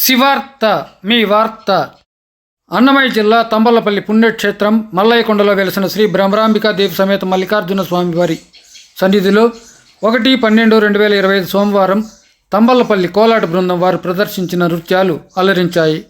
శివార్త మీ వార్త. అన్నమయ్య జిల్లా తంబలపల్లి పుణ్యక్షేత్రం మల్లయ్యకొండలో వెలిసిన శ్రీ భ్రమరాంబికా దేవి సమేత మల్లికార్జున స్వామివారి సన్నిధిలో ఒకటి పన్నెండు రెండు వేల ఇరవై ఐదు సోమవారం తంబలపల్లి కోలాట బృందం వారు ప్రదర్శించిన నృత్యాలు అలరించాయి.